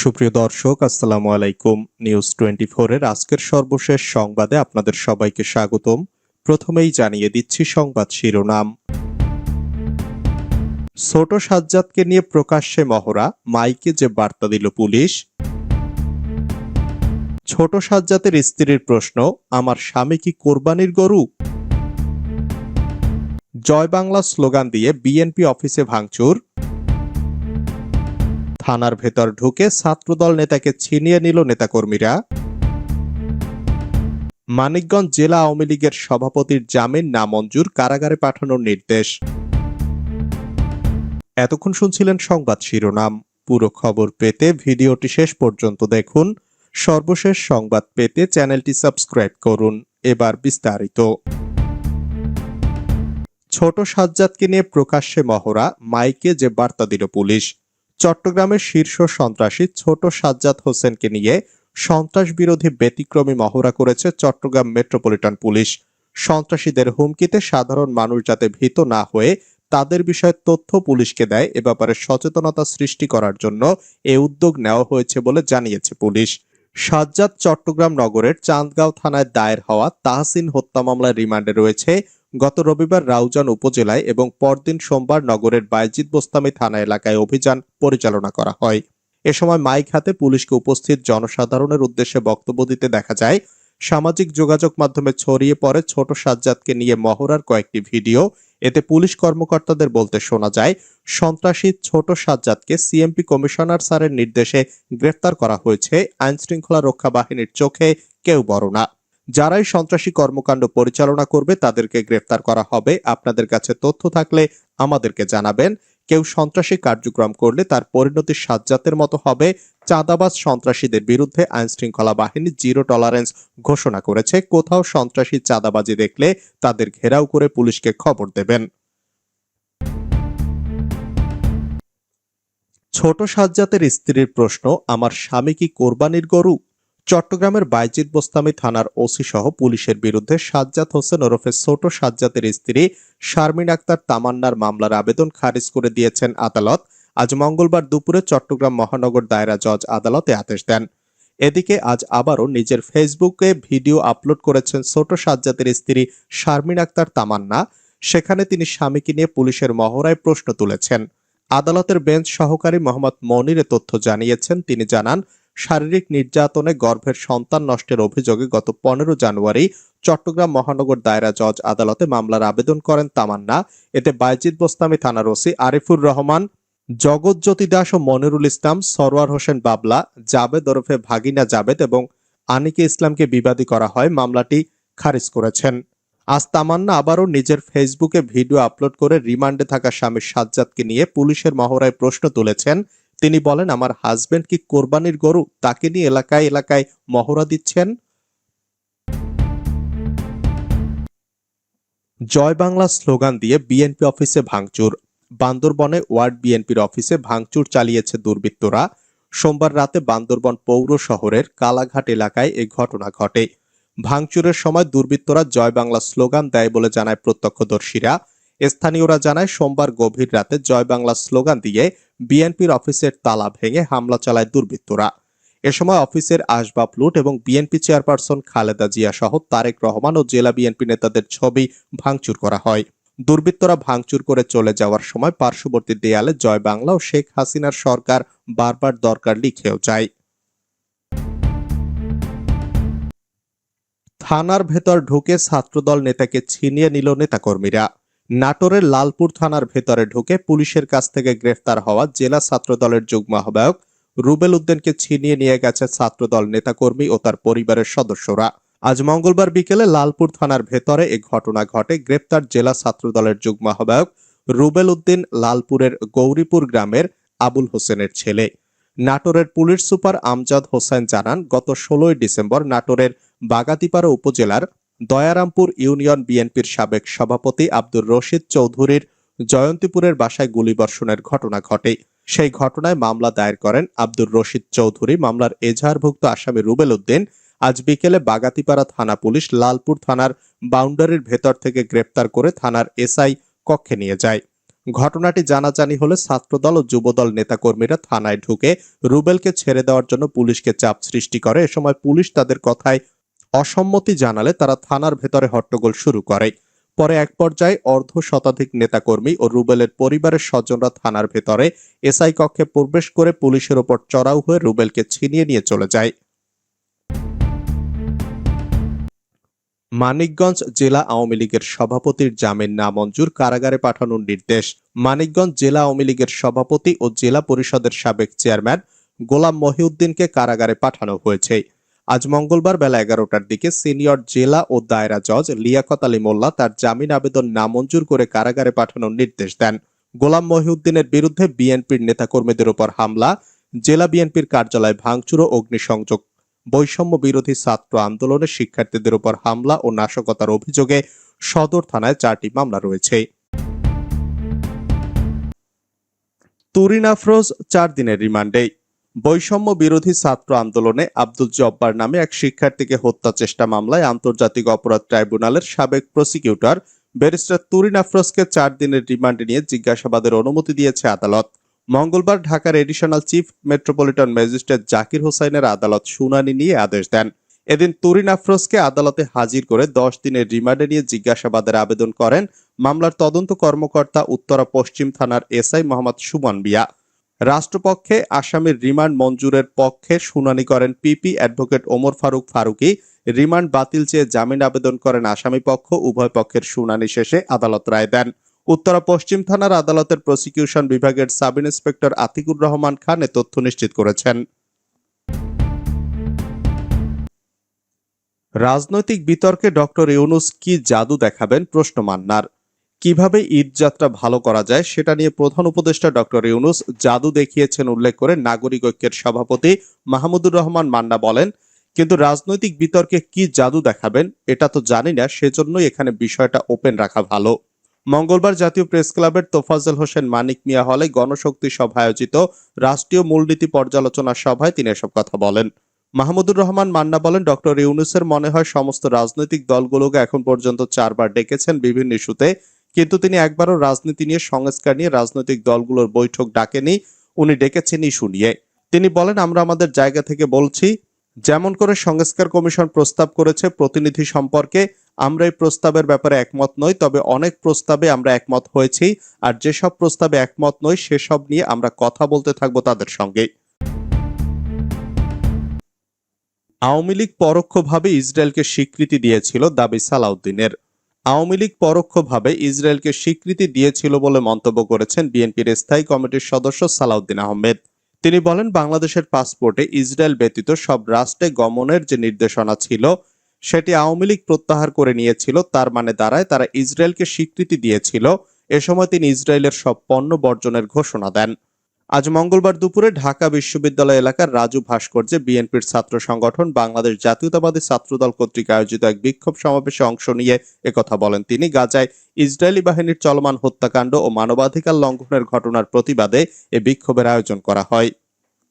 সুপ্রিয় দর্শক, আসসালামু আলাইকুম। নিউজ টোয়েন্টি এর আজকের সর্বশেষ সংবাদে আপনাদের সবাইকে স্বাগতম। প্রথমেই জানিয়ে দিচ্ছি সংবাদ শিরোনাম। ছোট সাজ্জাদকে নিয়ে প্রকাশ্যে মহড়া, মাইকে যে বার্তা দিল পুলিশ। ছোট সাজ্জাতের স্ত্রীর প্রশ্ন, আমার স্বামী কি কোরবানির গরু? জয় বাংলা স্লোগান দিয়ে বিএনপি অফিসে ভাঙচুর থানার ভেতর ঢুকে ছাত্রদল নেতাকে ছিনিয়ে নিল নেতাকর্মীরা। মানিকগঞ্জ জেলা আওয়ামী লীগের সভাপতির জামিন নামঞ্জুর কারাগারে পাঠানোর নির্দেশ। এতক্ষণ শুনছিলেন সংবাদ শিরোনাম। পুরো খবর পেতে ভিডিওটি শেষ পর্যন্ত দেখুন। সর্বশেষ সংবাদ পেতে চ্যানেলটি সাবস্ক্রাইব করুন। এবার বিস্তারিত। ছোট সাজ্জাদকে নিয়ে প্রকাশ্যে মহড়া, মাইকে যে বার্তা দিল পুলিশ। চট্টগ্রামের শীর্ষ সন্ত্রাসী ছোট সাজ্জাদ হোসেনকে নিয়ে সন্ত্রাস বিরোধী ব্যতিক্রমী মহড়া করেছে চট্টগ্রাম মেট্রোপলিটন পুলিশ। সন্ত্রাসীদের হুমকিতে সাধারণ মানুষ যাতে ভীত না হয়ে তাদের বিষয়ে তথ্য পুলিশকে দেয়, এ ব্যাপারে সচেতনতা সৃষ্টি করার জন্য এ উদ্যোগ নেওয়া হয়েছে বলে জানিয়েছে পুলিশ। সাজ্জাদ চট্টগ্রাম নগরের চাঁদগাঁও থানায় দায়ের হওয়া তাহসিন হত্যা মামলার রিমান্ডে রয়েছে গত রবিবার রাউজান উপজেলায় এবং পরদিন সোমবার নগরের বাইজিদ বোস্তামি থানা এলাকায় অভিযান পরিচালনা করা হয়। এ সময় মাইক হাতে পুলিশকে উপস্থিত জনসাধারণের উদ্দেশ্যে বক্তব্য দিতে দেখা যায়, সামাজিক যোগাযোগ মাধ্যমে ছড়িয়ে পড়ে ছোট সাজ্জাদকে নিয়ে মহড়ার কয়েকটি ভিডিও। এতে পুলিশ কর্মকর্তাদের বলতে শোনা যায়, সন্ত্রাসী ছোট সাজ্জাদকে সিএমপি কমিশনার স্যারের নির্দেশে গ্রেফতার করা হয়েছে। আইনশৃঙ্খলা রক্ষা বাহিনীর চোখে কেউ বড় না। যারাই সন্ত্রাসী কর্মকাণ্ড পরিচালনা করবে, তাদেরকে গ্রেফতার করা হবে। আপনাদের কাছে তথ্য থাকলে আমাদেরকে জানাবেন। কেউ সন্ত্রাসী কার্যক্রম করলে তার পরিণতি সাজ্জাতের মতো হবে। চাঁদাবাজ সন্ত্রাসীদের বিরুদ্ধে আইন শৃঙ্খলা বাহিনী জিরো টলারেন্স ঘোষণা করেছে। কোথাও সন্ত্রাসী চাঁদাবাজি দেখলে তাদের ঘেরাও করে পুলিশকে খবর দেবেন। ছোট সাজ্জাতের স্ত্রীর প্রশ্ন, আমার স্বামী কি কোরবানির গরু? চট্টগ্রামের বাইজিদ বোস্তামি থানার ওসি সহ পুলিশের বিরুদ্ধে সাজ্জাদ হোসেন ওরফে ছোট সাজ্জাতের স্ত্রী শারমিন আক্তার তামান্নার মামলার আবেদন খারিজ করে দিয়েছেন আদালত। আজ মঙ্গলবার দুপুরে চট্টগ্রাম মহানগর দায়রা জজ আদালতে আদেশ দেন। এদিকে আজ আবারও নিজের ফেসবুকে ভিডিও আপলোড করেছেন ছোট সাজ্জাতের স্ত্রী শারমিন আক্তার তামান্না। সেখানে তিনি স্বামীকে নিয়ে পুলিশের মহড়ায় প্রশ্ন তুলেছেন। আদালতের বেঞ্চ সহকারী মোহাম্মদ মনির তথ্য জানিয়েছেন। তিনি জানান শারীরিক নির্যাতনে গর্ভের সন্তান নষ্টের অভিযোগে গত পনেরো জানুয়ারি চট্টগ্রাম মহানগর দায়রা জজ আদালতে মামলার আবেদন করেন তামান্না। এতে বাইজিদ বোস্তামি থানার ওসি আরিফুর রহমান জগৎজ্যোতি দাস ও মনিরুল ইসলাম সরওয়ার হোসেন বাবলা, জাবেদ ওরফে ভাগিনা জাবেদ এবং আনিকে ইসলামকে বিবাদী করা হয় মামলাটি খারিজ করেছেন। আজ তামান্না আবারও নিজের ফেসবুকে ভিডিও আপলোড করে রিমান্ডে থাকা স্বামী সাজ্জাদকে নিয়ে পুলিশের মহড়ায় প্রশ্ন তুলেছেন তিনি বলেন, আমার হাজবেন্ড কি কোরবানির গরু? তাকে নিয়ে এলাকায় এলাকায় মহড়া দিচ্ছেন? জয় বাংলা স্লোগান দিয়ে বিএনপি অফিসে ভাঙচুর। বান্দরবনে ওয়ার্ড বিএনপির অফিসে ভাঙচুর চালিয়েছে দুর্বৃত্তরা। সোমবার রাতে বান্দরবন পৌর শহরের কালাঘাট এলাকায় এই ঘটনা ঘটে। ভাঙচুরের সময় দুর্বৃত্তরা জয় বাংলা স্লোগান দেয় বলে জানায় প্রত্যক্ষদর্শীরা। স্থানীয়রা জানায়, সোমবার গভীর রাতে জয় বাংলা স্লোগান দিয়ে বিএনপির অফিসের তালা ভেঙে হামলা চালায় দুর্বৃত্তরা। এ সময় অফিসের আসবাব লুট এবং বিএনপি চেয়ারপারসন খালেদা জিয়া সহ তারেক রহমান ও জেলা বিএনপি নেতাদের ছবি ভাঙচুর করা হয়। দুর্বৃত্তরা ভাঙচুর করে চলে যাওয়ার সময় পার্শ্ববর্তী দেয়ালে জয় বাংলা ও শেখ হাসিনার সরকার বারবার দরকার লিখেও যায়। থানার ভেতর ঢুকে ছাত্রদল নেতাকে ছিনিয়ে নিল নেতাকর্মীরা। নাটোরের লালপুর থানার ভেতরে ঢুকে পুলিশের কাছ থেকে গ্রেফতার হওয়া জেলা ছাত্রদলের যুগ্ম আহ্বায়ক রুবেল উদ্দিনকে ছিনিয়ে নিয়ে গেছে ছাত্রদল নেতাকর্মী ও তার পরিবারের সদস্যরা। আজ মঙ্গলবার বিকেলে লালপুর থানার ভেতরে এ ঘটনা ঘটে। গ্রেপ্তার জেলা ছাত্রদলের যুগ্ম আহ্বায়ক রুবেল উদ্দিন লালপুরের গৌরীপুর গ্রামের আবুল হোসেনের ছেলে। নাটোরের পুলিশ সুপার আমজাদ হোসেন জানান, গত ষোলোই ডিসেম্বর নাটোরের বাগাতিপাড়া উপজেলার দয়ারামপুর ইউনিয়ন বিএনপির সাবেক সভাপতি আব্দুর রশিদ চৌধুরীর জয়ন্তীপুরের বাসায় গুলিবর্ষণের ঘটনা ঘটে। সেই ঘটনায় মামলা দায়ের করেন আব্দুর রশিদ চৌধুরী। মামলার এজাহারভুক্ত আসামি রুবেল উদ্দিন আজ বিকেলে বাগাতিপাড়া থানা পুলিশ লালপুর থানার বাউন্ডারির ভেতর থেকে গ্রেপ্তার করে থানার এসআই কক্ষে নিয়ে যায়। ঘটনাটি জানাজানি হলে ছাত্রদল ও যুবদল নেতাকর্মীরা থানায় ঢুকে রুবেলকে ছেড়ে দেওয়ার জন্য পুলিশকে চাপ সৃষ্টি করে। এ সময় পুলিশ তাদের কথায় অসম্মতি জানালে তারা থানার ভেতরে হট্টগোল শুরু করে। পরে এক পর্যায়ে অর্ধ শতাধিক নেতাকর্মী ও রুবেলের পরিবারের স্বজনরা থানার ভেতরে এসআই কক্ষে প্রবেশ করে পুলিশের ওপর চড়াও হয়ে রুবেলকে ছিনিয়ে নিয়ে চলে যায়। মানিকগঞ্জ জেলা আওয়ামী লীগের সভাপতির জামিন নামঞ্জুর কারাগারে পাঠানোর নির্দেশ। মানিকগঞ্জ জেলা আওয়ামী লীগের সভাপতি ও জেলা পরিষদের সাবেক চেয়ারম্যান গোলাম মহিউদ্দিনকে কারাগারে পাঠানো হয়েছে। আজ মঙ্গলবার বেলা এগারোটার দিকে সিনিয়র জেলা ও দায়রা জজ লিয়াকত আলী মোল্লা তার জামিন আবেদন নামঞ্জুর করে কারাগারে পাঠানোর নির্দেশ দেন। গোলাম মহিউদ্দিনের বিরুদ্ধে বিএনপির নেতাকর্মীদের উপর হামলা, জেলা বিএনপির কার্যালয় ভাঙচুর ও অগ্নিসংযোগ, বৈষম্য বিরোধী ছাত্র আন্দোলনে শিক্ষার্থীদের উপর হামলা ও নাশকতার অভিযোগে সদর থানায় চারটি মামলা রয়েছে। তুরিন আফরোজ, চার দিনের রিমান্ডে। বৈষম্য বিরোধী ছাত্র আন্দোলনে আব্দুল জব্বার নামে এক শিক্ষার্থীকে হত্যা চেষ্টা মামলায় আন্তর্জাতিক অপরাধ ট্রাইব্যুনালের সাবেক প্রসিকিউটর ব্যারিস্টার তুরিন আফরোজকে চার দিনের রিমান্ডে নিয়ে জিজ্ঞাসাবাদের অনুমতি দিয়েছে আদালত। মঙ্গলবার ঢাকার additional chief metropolitan magistrate Zakir হোসাইনের আদালত শুনানি নিয়ে আদেশ দেন। এদিন তুরিন আফরোজকে আদালতে হাজির করে দশ দিনের রিমান্ডে নিয়ে জিজ্ঞাসাবাদের আবেদন করেন মামলার তদন্ত কর্মকর্তা উত্তরা পশ্চিম থানার এসআই মোহাম্মদ সুমন বিয়া রাষ্ট্রপক্ষে আসামির রিমান্ড মঞ্জুরের পক্ষে শুনানি করেন PP advocate Omar Faruk Faruki. Remand বাতিল চেয়ে জামিন আবেদন করেন আসামি পক্ষ, উভয় পক্ষের শুনানি শেষে আদালত রায় দেন। উত্তরা পশ্চিম থানার আদালতের প্রসিকিউশন বিভাগের সাব ইন্সপেক্টর আতিকুর রহমান খান এ তথ্য নিশ্চিত করেছেন। রাজনৈতিক বিতর্কে ডক্টর ইউনুস কি জাদু দেখাবেন প্রশ্ন মান্নার। কীভাবে ঈদ যাত্রা ভালো করা যায় সেটা নিয়ে প্রধান উপদেষ্টা ডক্টর ইউনুস জাদু দেখিয়েছেন উল্লেখ করে নাগরিক ঐক্যের সভাপতি মাহমুদুর রহমান মান্না বলেন, কিন্তু রাজনৈতিক বিতর্কে কি জাদু দেখাবেন এটা তো জানি না, সেজন্যই এখানে বিষয়টা ওপেন রাখা ভালো। মঙ্গলবার জাতীয় প্রেস ক্লাবের তোফাজ্জল হোসেন, মানিক মিয়া হলে গণশক্তি সভা আয়োজিত রাষ্ট্রীয় মূলনীতি পর্যালোচনা সভায় তিনি এসব কথা বলেন। মাহমুদুর রহমান মান্না বলেন, ডক্টর ইউনুসের মনে হয় সমস্ত রাজনৈতিক দলগুলোকে এখন পর্যন্ত চারবার ডেকেছেন বিভিন্ন ইস্যুতে। কিন্তু তিনি একবারও রাজনীতি নিয়ে সংস্কার নিয়ে রাজনৈতিক দলগুলোর বৈঠক ডাকেনি, উনি ডেকেছেন ইস্যু নিয়ে। তিনি বলেন, আমরা আমাদের জায়গা থেকে বলছি, যেমন করে সংস্কার কমিশন প্রস্তাব করেছে প্রতিনিধি সম্পর্কে, আমরা এই প্রস্তাবের ব্যাপারে একমত নই, তবে অনেক প্রস্তাবে আমরা একমত হয়েছি, আর যেসব প্রস্তাবে একমত নই, সেসব নিয়ে আমরা কথা বলতে থাকব তাদের সঙ্গে। আওয়ামী লীগ পরোক্ষভাবে ইসরায়েলকে স্বীকৃতি দিয়েছিল দাবি সালাউদ্দিনের। আওয়ামী লীগ পরোক্ষভাবে ইসরায়েলকে স্বীকৃতি দিয়েছিল বলে মন্তব্য করেছেন বিএনপির স্থায়ী কমিটির সদস্য সালাউদ্দিন আহমেদ। তিনি বলেন, বাংলাদেশের পাসপোর্টে ইসরায়েল ব্যতীত সব রাষ্ট্রে গমনের যে নির্দেশনা ছিল, সেটি আওয়ামী লীগ প্রত্যাহার করে নিয়েছিল। তার মানে দাঁড়ায়, তারা ইসরায়েলকে স্বীকৃতি দিয়েছিল। এ সময় তিনি ইসরায়েলের সব পণ্য বর্জনের ঘোষণা দেন। আজ মঙ্গলবার দুপুরে ঢাকা বিশ্ববিদ্যালয় এলাকার রাজু ভাস্কর্যে বিএনপির ছাত্র সংগঠন বাংলাদেশ জাতীয়তাবাদী ছাত্রদল কর্তৃক আয়োজিত এক বিক্ষোভ সমাবেশে অংশ নিয়ে একথা বলেন তিনি। গাজায় ইসরায়েলি বাহিনীর চলমান হত্যাকাণ্ড ও মানবাধিকার লঙ্ঘনের ঘটনার প্রতিবাদে এ বিক্ষোভের আয়োজন করা হয়।